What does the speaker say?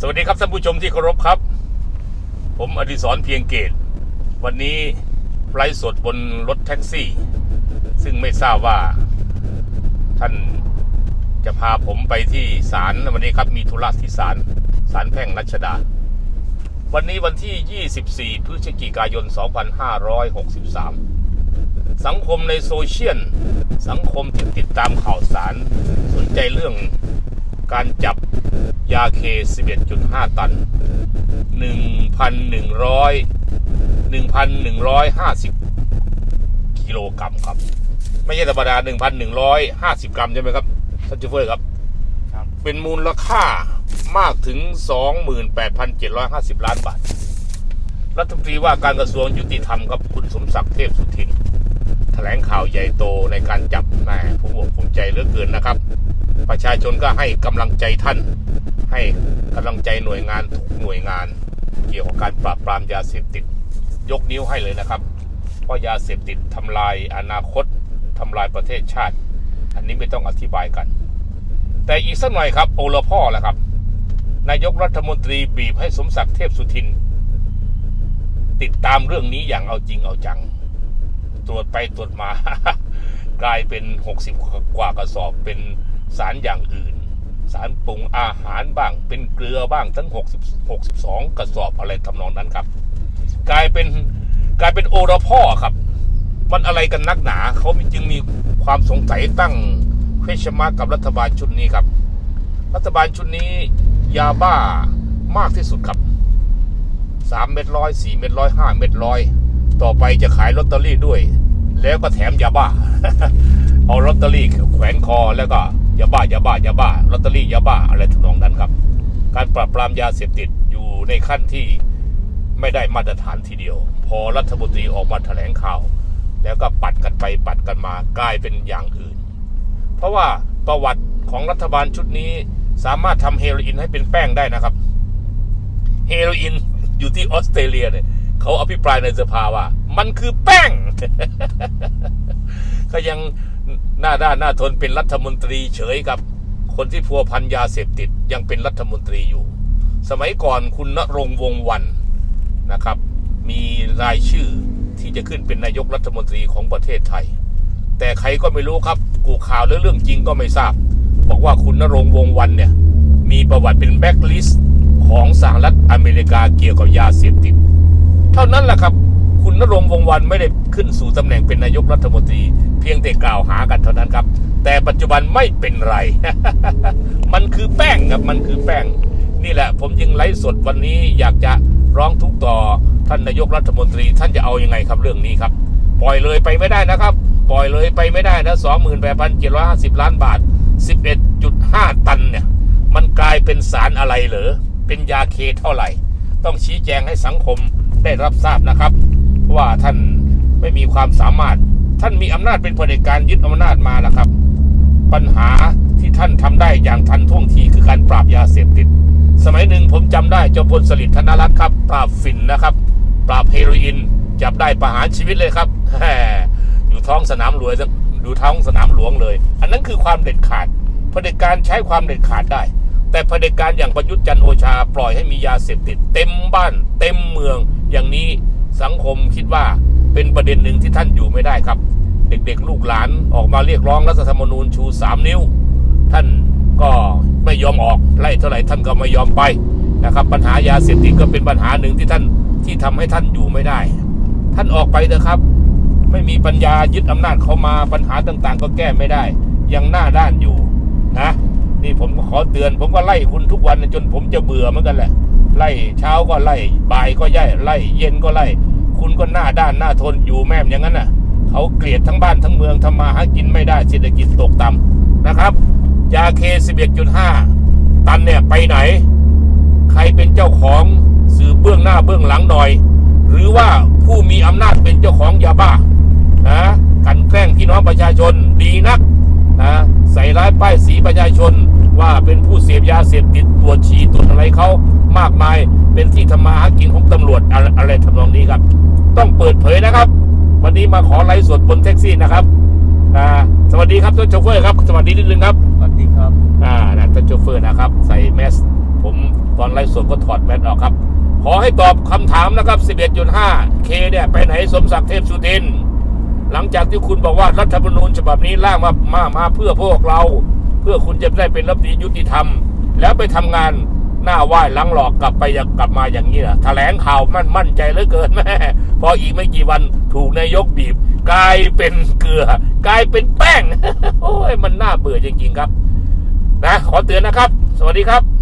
สวัสดีครับท่านผู้ชมที่เคารพครับ ผมอดิศรเพียงเกต วันนี้ไลฟ์สดบนรถแท็กซี่ ซึ่งไม่ทราบว่า ท่านจะพาผมไปที่ศาลวันนี้ครับมีธุระที่ศาลศาลแพ่งรัชดา วันนี้วันที่ 24 พฤศจิกายน 2563 สังคมในโซเชียลสังคมที่ติดตามข่าวสาร สนใจเรื่องการจับ ยาเค 11.5 ตัน 1,100 1,150 กิโลกรัมครับ ไม่ใช่ธรรมดา 1,150 กรัมใช่ไหมครับท่านจูเฟอร์ครับครับ เป็นมูลค่ามากถึง 28,750 ล้านบาท รัฐมนตรีว่าการกระทรวงยุติธรรมครับคุณสมศักดิ์เทพสุทิน แถลงข่าวใหญ่โตในการจับแหม่ผมบอกภูมิใจเหลือเกินนะครับ ประชาชนก็ให้กำลังใจท่าน ให้กำลังใจหน่วยงานทุกหน่วยงาน เกี่ยวกับการปราบปรามยาเสพติด ยกนิ้วให้เลยนะครับเพราะยาเสพติดทำลายอนาคตทำลายประเทศชาติ อันนี้ไม่ต้องอธิบายกัน แต่อีกสักหน่อยครับโอลพ่อแหละครับ นายกรัฐมนตรีบีบให้สมศักดิ์เทพสุทิน ติดตามเรื่องนี้อย่างเอาจริงเอาจัง ตรวจไปตรวจมา กลายเป็น 60 กว่ากระสอบเป็นสารอย่างอื่น สารปรุงอาหารบ้าง เป็นเกลือบ้างทั้ง 60 62 กระสอบอะไรทำนองนั้นครับ กลายเป็นกลายเป็นโอรพ่อครับ มันอะไรกันนักหนาเขาจึงมีความสงสัยตั้งเควชมากับรัฐบาลชุดนี้ครับ รัฐบาลชุดนี้ยาบ้ามากที่สุดครับสามเม็ดร้อยสี่เม็ดร้อยห้าเม็ดร้อยต่อไปจะขายลอตเตอรี่ด้วย แล้วก็แถมยาบ้า เอาลอตเตอรี่แขวนคอแล้วก็ ยาบ้ายาบ้ายาบ้าลอตเตอรี่ยาบ้าอะไรทำนองนั้นครับ การปราบปรามยาเสพติดอยู่ในขั้นที่ไม่ได้มาตรฐานทีเดียว พอรัฐมนตรีออกมาแถลงข่าว แล้วก็ปัดกันไปปัดกันมากลายเป็นอย่างอื่น เพราะว่าประวัติของรัฐบาลชุดนี้สามารถทำเฮโรอีนให้เป็นแป้งได้นะครับ เฮโรอีนอยู่ที่ออสเตรเลียเนี่ยเขาอภิปรายในสภาว่า มันคือแป้ง ก็ยัง หน้าด้านหน้าทนเป็นรัฐมนตรีเฉยกับคนที่พัวพันยาเสพติดยังเป็นรัฐมนตรีอยู่ สมัยก่อนคุณณรงวงวันนะครับ มีรายชื่อที่จะขึ้นเป็นนายกรัฐมนตรีของประเทศไทย แต่ใครก็ไม่รู้ครับ กูข่าวหรือเรื่องจริงก็ไม่ทราบ บอกว่าคุณณรงวงวันเนี่ยมีประวัติเป็นแบ็กลิสต์ของสหรัฐอเมริกาเกี่ยวกับยาเสพติด เท่านั้นแหละครับ คุณณรงวงวันไม่ได้ขึ้นสู่ตำแหน่งเป็นนายกรัฐมนตรี เพียงแต่กล่าวหากันเท่านั้นครับ แต่ปัจจุบันไม่เป็นไร มันคือแป้งครับมันคือแป้ง นี่แหละ ผมจึงไลฟ์สดวันนี้อยากจะร้องทุกต่อท่านนายกรัฐมนตรี ท่านจะเอายังไงครับเรื่องนี้ครับ ปล่อยเลยไปไม่ได้นะครับ ปล่อยเลยไปไม่ได้นะสองหมื่นแปดพันเจ็ดร้อยห้าสิบล้านบาทสิบเอ็ดจุดห้าตันเนี่ย มันกลายเป็นสารอะไรเหรอเป็นยาเคเท่าไหร่ ต้องชี้แจงให้สังคมได้รับทราบนะครับ ว่าท่านไม่มีความสามารถ ท่านมีอำนาจเป็นเผด็จการยึดอำนาจมาแล้วครับ ปัญหาที่ท่านทำได้อย่างทันท่วงทีคือการปราบยาเสพติด สมัยหนึ่งผมจำได้เจ้าพลสฤษดิ์ธนรัตน์ครับ ปราบฝิ่นนะครับ ปราบเฮโรอีนจับได้ประหารชีวิตเลยครับแหมอยู่ท้องสนามหลวงอยู่ท้องสนามหลวงเลย อันนั้นคือความเด็ดขาดเผด็จการใช้ความเด็ดขาดได้ แต่เผด็จการอย่างประยุทธ์จันโอชา ปล่อยให้มียาเสพติด เต็มบ้าน เต็มเมืองอย่างนี้ สังคมคิดว่าเป็นประเด็นหนึ่งที่ท่านอยู่ไม่ได้ครับ เด็กๆ ลูกหลานออกมาเรียกร้องรัฐธรรมนูญชูสามนิ้ว ท่านก็ไม่ยอมออกไล่เท่าไหร่ท่านก็ไม่ยอมไปนะครับ ปัญหายาเสพติดก็เป็นปัญหาหนึ่งที่ท่านที่ทำให้ท่านอยู่ไม่ได้ ท่านออกไปเถอะครับ ไม่มีปัญญายึดอำนาจเขามาปัญหาต่างๆ ก็แก้ไม่ได้ ยังหน้าด้านอยู่นะนี่ผมก็ขอเตือน ผมก็ไล่คุณทุกวันจนผมจะเบื่อเหมือนกันแหละ ไล่เช้าก็ไล่บ่ายก็ย่ายไล่เย็นก็ไล่ คุณก็หน้าด้านหน้าทนอยู่แม่มอย่างนั้นน่ะ เขาเกลียดทั้งบ้านทั้งเมืองทำมาหากินไม่ได้เศรษฐกิจตกต่ำนะครับ ยาเค 11.5 ตันเนี่ยไปไหน ใครเป็นเจ้าของสื่อเบื้องหน้าเบื้องหลังหน่อย หรือว่าผู้มีอำนาจเป็นเจ้าของยาบ้านะกันแกล้งพี่น้องประชาชนดีนักนะใส่ร้ายป้ายสีประชาชนว่าเป็นผู้เสพยาเสพติดตรวจฉี่ตรวจอะไรเขามากมายเป็นที่ทำมาหากินของตำรวจอะไรทำนอง ปิดเผยนะครับ วันนี้มาขอไลฟ์สดบนแท็กซี่นะครับอ่าสวัสดีครับท่านโชเฟอร์ครับสวัสดีนิดนึงครับสวัสดีครับอ่านะท่านโชเฟอร์นะครับใส่แมสผมตอนไลฟ์สดก็ถอดแมสออกครับ ขอให้ตอบคำถามนะครับ 11.5 เคเนี่ยไปไหนสมศักดิ์เทพสุทิน หลังจากที่คุณบอกว่ารัฐธรรมนูญฉบับนี้ร่างมามามาเพื่อพวกเรา เพื่อคุณจะได้เป็นรัฐมนตรียุติธรรม แล้วไปทำงาน หน้าไหว้หลังหลอกกลับไปยังกลับมาอย่างนี้นะแถลงข่าวมั่นมั่นใจเหลือเกินแม่พออีกไม่กี่วันถูกนายกบีบ กลายเป็นเกลือ กลายเป็นแป้ง โอ้ยมันน่าเบื่อจริงๆครับ นะ ขอเตือนนะครับ สวัสดีครับ